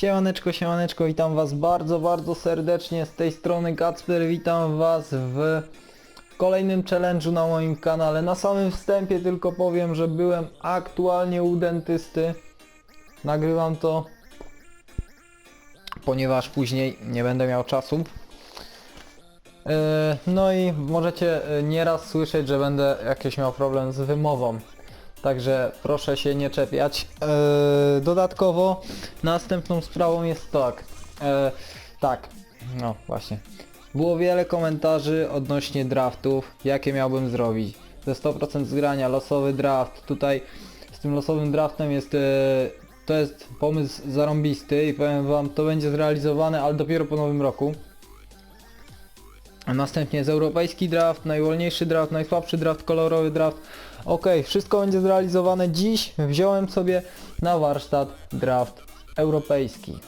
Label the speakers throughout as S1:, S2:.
S1: Siemaneczko, siemaneczko, witam was bardzo, bardzo serdecznie z tej strony Kacper, witam was w kolejnym challenge'u na moim kanale. Na samym wstępie tylko powiem, że byłem aktualnie u dentysty. Nagrywam to, ponieważ później nie będę miał czasu. E, No i możecie e, nieraz słyszeć, że będę jakiś miał problem z wymową. Także proszę się nie czepiać. E, dodatkowo następną sprawą jest tak. E, tak, no właśnie. Było wiele komentarzy odnośnie draftów, jakie miałbym zrobić. Ze 100% zgrania, losowy draft. Tutaj z tym losowym draftem jest... E, to jest pomysł zarąbisty i powiem wam, to będzie zrealizowane, ale dopiero po nowym roku. A Następnie jest europejski draft, najwolniejszy draft, najsłabszy draft, kolorowy draft. Ok, wszystko będzie zrealizowane dziś. Wziąłem sobie na warsztat draft europejski.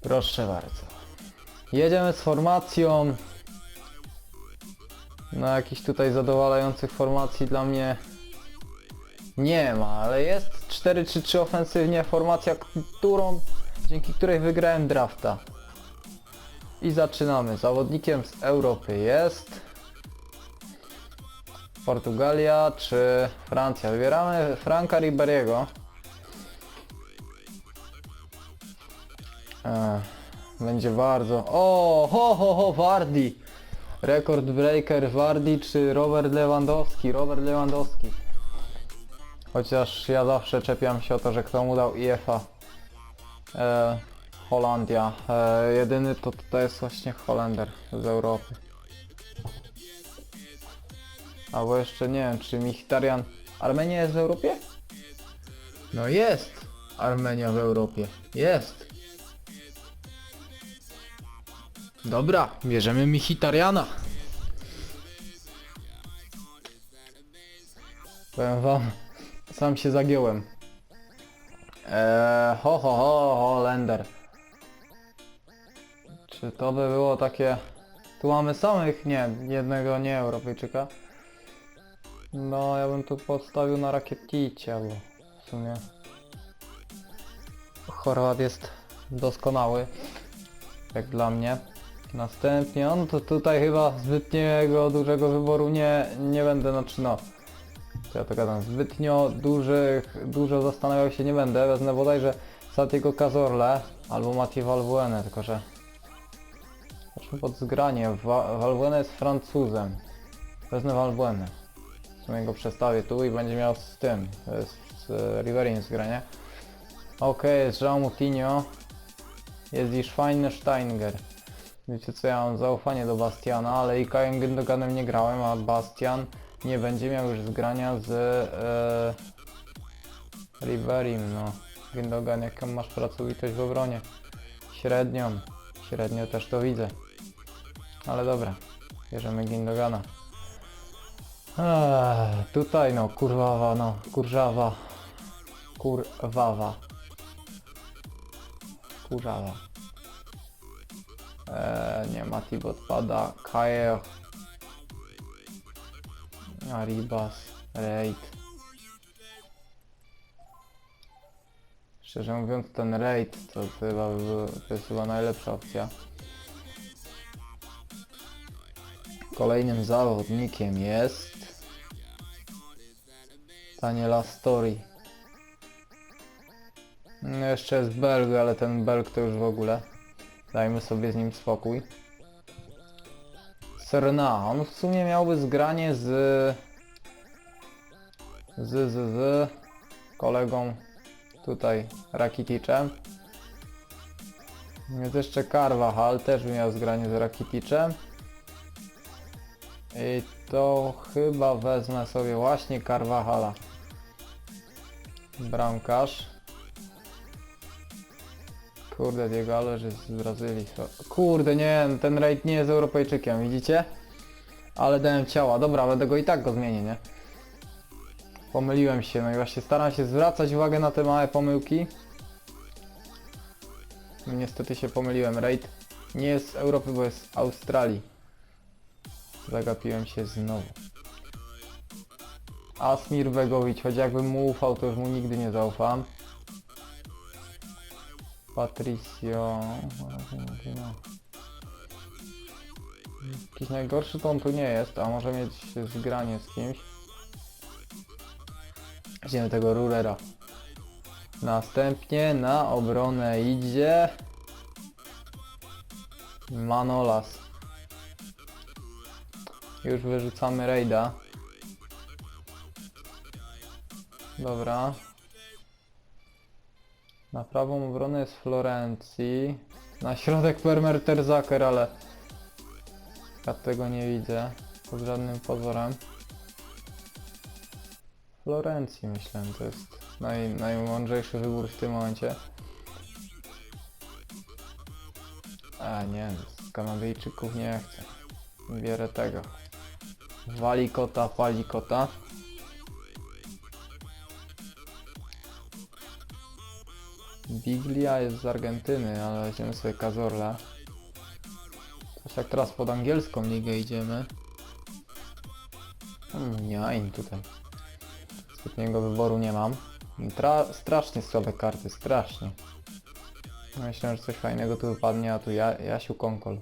S1: Proszę bardzo. Jedziemy z formacją. No jakichś tutaj zadowalających formacji dla mnie nie ma, ale jest 4-3-3 ofensywnie formacja, którą, dzięki której wygrałem drafta. I zaczynamy. Zawodnikiem z Europy jest Portugalia czy Francja. Wybieramy Franka Riberiego. Ech, będzie bardzo... O, ho, ho, ho, Wardi! Rekord breaker Wardi czy Robert Lewandowski? Robert Lewandowski. Chociaż ja zawsze czepiam się o to, że kto mu dał IFA. E, Holandia. E, jedyny to tutaj jest właśnie Holender z Europy. Albo jeszcze nie wiem, czy Michitarian... Armenia jest w Europie? No jest! Armenia w Europie. Jest! Dobra, bierzemy Michitariana. Powiem wam, sam się zagiąłem. Eee, ho ho ho, Holender. Czy to by było takie... Tu mamy samych, nie, jednego nie Europejczyka. No, ja bym tu podstawił na Rakieticie, bo w sumie... Chorwat jest doskonały, jak dla mnie. Następnie, on to tutaj chyba zbytniego dużego wyboru nie, nie będę, znaczy no... Ja to gadam, zbytnio dużych, dużo zastanawiał się nie będę, wezmę bodajże Satiego Cazorle albo Mathieu Valbuene, tylko że... Pod zgranie, Wa Valbuene jest Francuzem. Wezmę Valbuene. W sumie go przestawię tu i będzie miał z tym, jest z e, Riverin zgranie. Okej, jest Jean Moutinho. Jest i Schweinsteiger. Wiecie co, ja mam zaufanie do Bastiana, ale i Kajem Gündoganem nie grałem, a Bastian nie będzie miał już zgrania z e, Riverim, no. Gündogan, jaką masz pracowitość w obronie? Średnią. Średnio też to widzę. Ale dobra, bierzemy Gindogana. Eee, tutaj no, kurwawa, no, kurżawa. Kurwawa. Kurzawa. Eee, nie, Matip odpada. Kaje. Aribas. Raid. Szczerze mówiąc ten raid to chyba to jest chyba najlepsza opcja. Kolejnym zawodnikiem jest Daniela Story. No jeszcze jest Belg, ale ten Belg to już w ogóle. Dajmy sobie z nim spokój. Serna, on w sumie miałby zgranie z... z, z, z kolegą tutaj Rakiticzem. Jest jeszcze Carvajal, też miał zgranie z Rakiticzem. I to chyba wezmę sobie właśnie Carvajala. Bramkarz. Kurde, Diego Alves jest z Brazylii. Kurde, nie, ten raid nie jest Europejczykiem, widzicie? Ale dałem ciała. Dobra, będę go i tak go zmienię, nie? Pomyliłem się, no i właśnie staram się zwracać uwagę na te małe pomyłki. No Niestety się pomyliłem. Raid nie jest z Europy, bo jest z Australii. Zagapiłem się znowu. Asmir Begovic, choć jakbym mu ufał, to już mu nigdy nie zaufam. Patricio. Jakiś najgorszy to on tu nie jest, a może mieć zgranie z kimś. Weźmiemy tego Rurera. Następnie na obronę idzie Manolas. Już wyrzucamy Rejda. Dobra. Na prawą obronę jest Florencji. Na środek Permerter Zaker, ale ja tego nie widzę pod żadnym pozorem. Florencji myślę, to jest naj, najmądrzejszy wybór w tym momencie. A nie, Kanadyjczyków nie chcę. Bierę tego. Wali kota, pali kota. Biglia jest z Argentyny, ale weźmiemy sobie Cazorla. Coś jak teraz pod angielską ligę idziemy. Hmm, im tutaj. Zbytniego wyboru nie mam. Tra strasznie słabe karty, strasznie. Myślę, że coś fajnego tu wypadnie, a tu ja Jasiu Konkol.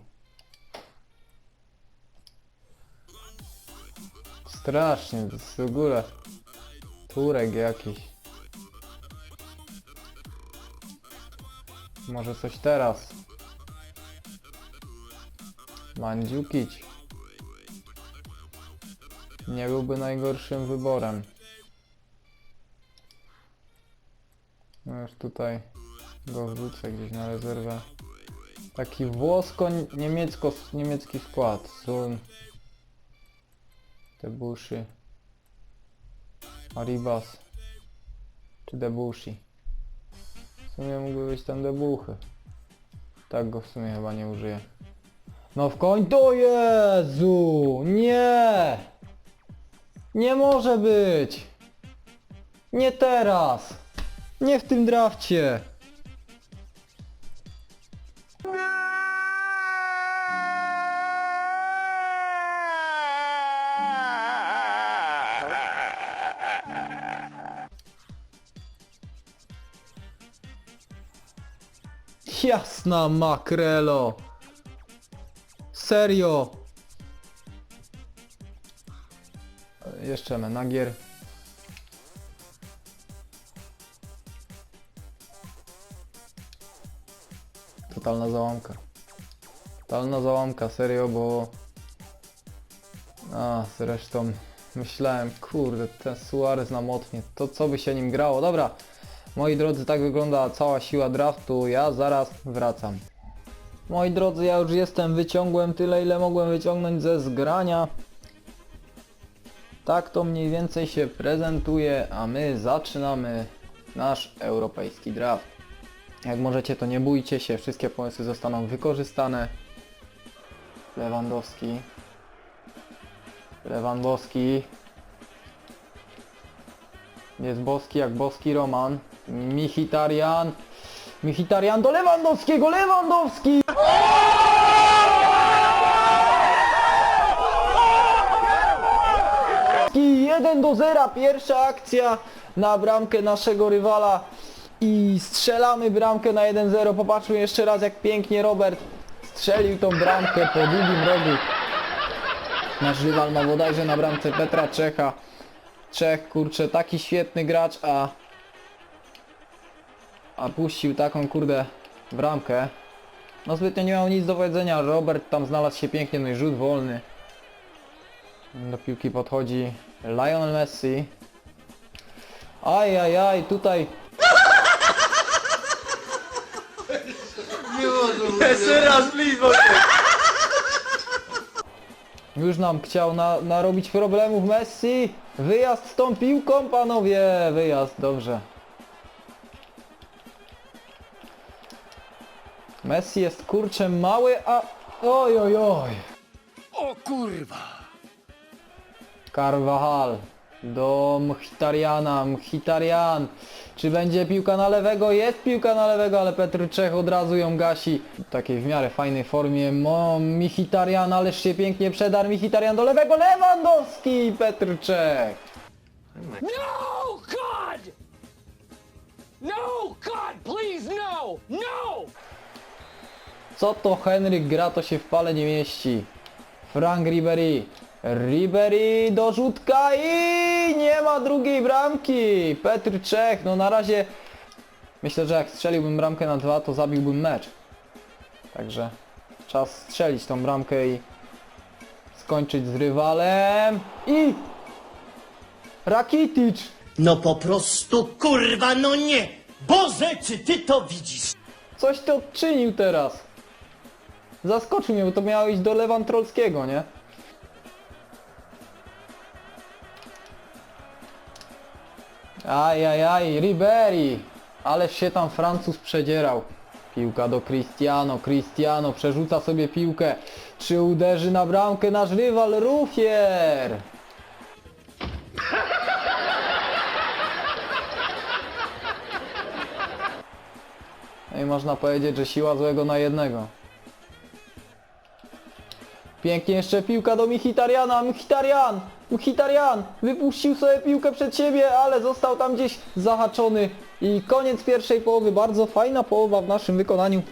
S1: Strasznie, to jest w ogóle Turek jakiś. Może coś teraz. Mandziukić. Nie byłby najgorszym wyborem. No już tutaj go wrzucę gdzieś na rezerwę. Taki włosko-niemiecko niemiecki skład. Sun. Debushi. Aribas. Czy Debushi. W sumie mógłby być tam Debuchy. Tak go w sumie chyba nie użyję. No w końcu... Jezu! Nie! Nie może być! Nie teraz! Nie w tym drafcie! Jasna makrelo! Serio! Jeszcze menagier. Totalna załamka. Totalna załamka, serio, bo... A, zresztą myślałem, kurde, ten Suarez na motnie, to co by się nim grało. Dobra, moi drodzy, tak wygląda cała siła draftu, ja zaraz wracam. Moi drodzy, ja już jestem, wyciągłem tyle, ile mogłem wyciągnąć ze zgrania. Tak to mniej więcej się prezentuje, a my zaczynamy nasz europejski draft. Jak możecie, to nie bójcie się, wszystkie pomysły zostaną wykorzystane. Lewandowski. Lewandowski. Jest boski jak boski Roman. Michitarian. Michitarian do Lewandowskiego! Lewandowski! I 1 do 0, pierwsza akcja na bramkę naszego rywala i strzelamy bramkę na 1-0. Popatrzmy jeszcze raz jak pięknie Robert strzelił tą bramkę po długim rogu. Nasz rywal ma bodajże na bramce Petra Czecha. Czech, kurczę, taki świetny gracz, a a puścił taką kurde bramkę. No zbytnio nie miał nic do powiedzenia, Robert tam znalazł się pięknie, no i rzut wolny. Do piłki podchodzi Lionel Messi. Aj, aj, aj, tutaj
S2: Jeszcze raz, please, Wojtek!
S1: już nam chciał na, narobić problemów Messi. Wyjazd z tą piłką, panowie, wyjazd, dobrze. Messi jest kurczę mały, a... Oj, oj, oj.
S2: O kurwa!
S1: Carvajal do Mchitariana, Mchitarian. Czy będzie piłka na lewego? Jest piłka na lewego, ale Petr Czech od razu ją gasi. W takiej w miarę fajnej formie. Mo, Mchitarian, ależ się pięknie przedar. Mchitarian do lewego, Lewandowski, Petr Czech.
S3: No, God! No, God, please, no! No!
S1: Co to Henryk gra, to się w pale nie mieści. Frank Ribery. Ribery do rzutka i nie ma drugiej bramki. Petr Czech, no na razie myślę, że jak strzeliłbym bramkę na dwa, to zabiłbym mecz. Także czas strzelić tą bramkę i skończyć z rywalem. I Rakitic.
S2: No po prostu kurwa, no nie! Boże, czy ty to widzisz?
S1: Coś ty odczynił teraz. Zaskoczył mnie, bo to miało iść do Lewan Trolskiego, nie? Ajajaj, Ribery! Ależ się tam Francuz przedzierał. Piłka do Cristiano, Cristiano przerzuca sobie piłkę. Czy uderzy na bramkę nasz rywal Rufier? No i można powiedzieć, że siła złego na jednego. Pięknie jeszcze piłka do Michitariana, Michitarian! Michitarian! Wypuścił sobie piłkę przed siebie, ale został tam gdzieś zahaczony. I koniec pierwszej połowy, bardzo fajna połowa w naszym wykonaniu.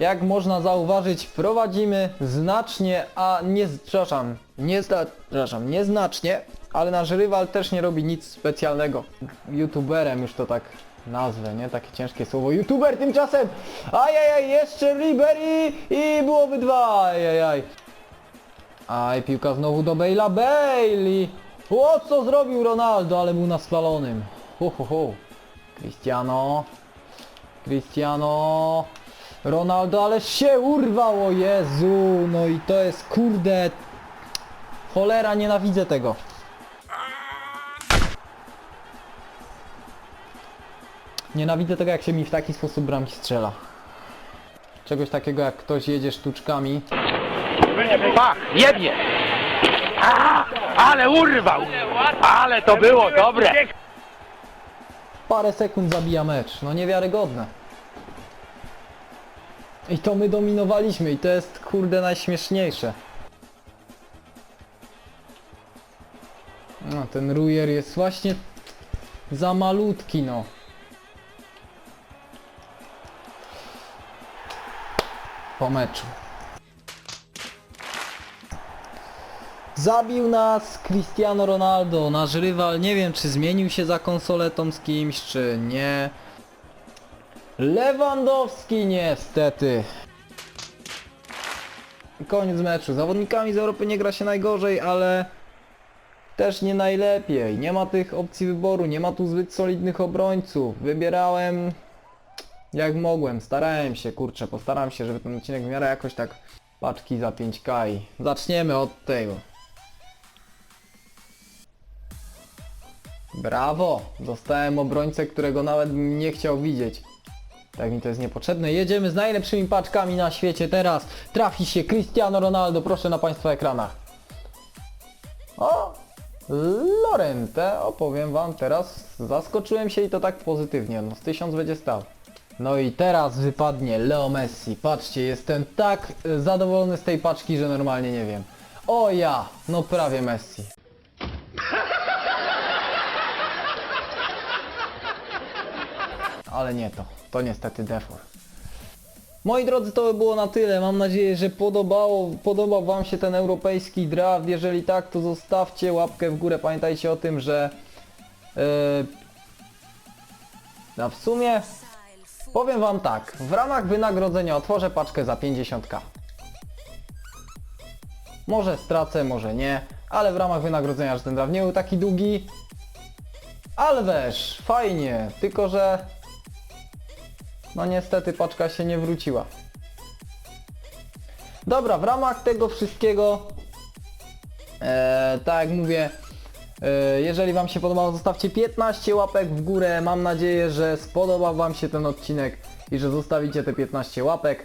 S1: Jak można zauważyć, prowadzimy znacznie, a nie, przepraszam, nie, przepraszam, nieznacznie, ale nasz rywal też nie robi nic specjalnego. YouTuberem już to tak nazwę, nie? Takie ciężkie słowo. YouTuber tymczasem! Ajajaj, jeszcze Ribery i byłoby dwa! Ajajaj. Aj, piłka znowu do Bale'a. Bailey! O, co zrobił Ronaldo, ale był na spalonym. Hu, hu, hu. Cristiano. Cristiano. Ronaldo, ale się urwało, Jezu. No i to jest, kurde... Cholera, nienawidzę tego. Nienawidzę tego, jak się mi w taki sposób bramki strzela. Czegoś takiego, jak ktoś jedzie sztuczkami.
S3: Pach, jebnie! A, ale urwał! Ale to było dobre!
S1: parę sekund zabija mecz. No niewiarygodne. I to my dominowaliśmy i to jest kurde najśmieszniejsze. No ten Rujer jest właśnie za malutki no. Po meczu. Zabił nas Cristiano Ronaldo, nasz rywal. Nie wiem, czy zmienił się za konsoletą z kimś, czy nie. Lewandowski niestety. Koniec meczu. Zawodnikami z Europy nie gra się najgorzej, ale też nie najlepiej. Nie ma tych opcji wyboru, nie ma tu zbyt solidnych obrońców. Wybierałem jak mogłem, starałem się, kurczę, postaram się, żeby ten odcinek w miarę jakoś tak paczki za 5k i zaczniemy od tego. Brawo! Dostałem obrońcę, którego nawet bym nie chciał widzieć. Tak mi to jest niepotrzebne. Jedziemy z najlepszymi paczkami na świecie teraz. Trafi się Cristiano Ronaldo, proszę na Państwa ekranach. O! Lorente, opowiem Wam teraz. Zaskoczyłem się i to tak pozytywnie. No z 1000 będzie stał. No i teraz wypadnie Leo Messi. Patrzcie, jestem tak y, zadowolony z tej paczki, że normalnie nie wiem. O ja! No prawie Messi. Ale nie to. To niestety defor. Moi drodzy, to by było na tyle. Mam nadzieję, że podobało, podobał Wam się ten europejski draft. Jeżeli tak, to zostawcie łapkę w górę. Pamiętajcie o tym, że... Yy, a w sumie powiem Wam tak. W ramach wynagrodzenia otworzę paczkę za 50k. Może stracę, może nie, ale w ramach wynagrodzenia, że ten draft nie był taki długi. Ale wiesz, fajnie, tylko że no niestety paczka się nie wróciła. Dobra, w ramach tego wszystkiego, e, tak jak mówię, e, jeżeli Wam się podobało, zostawcie 15 łapek w górę. Mam nadzieję, że spodobał Wam się ten odcinek i że zostawicie te 15 łapek.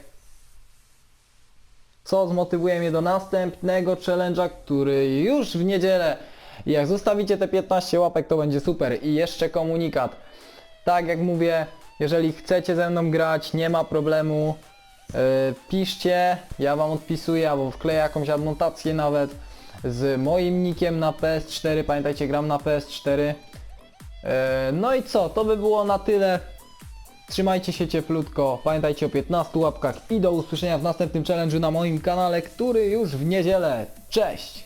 S1: Co zmotywuje mnie do następnego challenge'a, który już w niedzielę. Jak zostawicie te 15 łapek, to będzie super. I jeszcze komunikat. Tak jak mówię, jeżeli chcecie ze mną grać, nie ma problemu. Yy, piszcie, ja wam odpisuję albo wkleję jakąś adnotację nawet z moim nickiem na PS4. Pamiętajcie, gram na PS4. Yy, no i co, to by było na tyle. Trzymajcie się cieplutko, pamiętajcie o 15 łapkach i do usłyszenia w następnym challenge'u na moim kanale, który już w niedzielę. Cześć!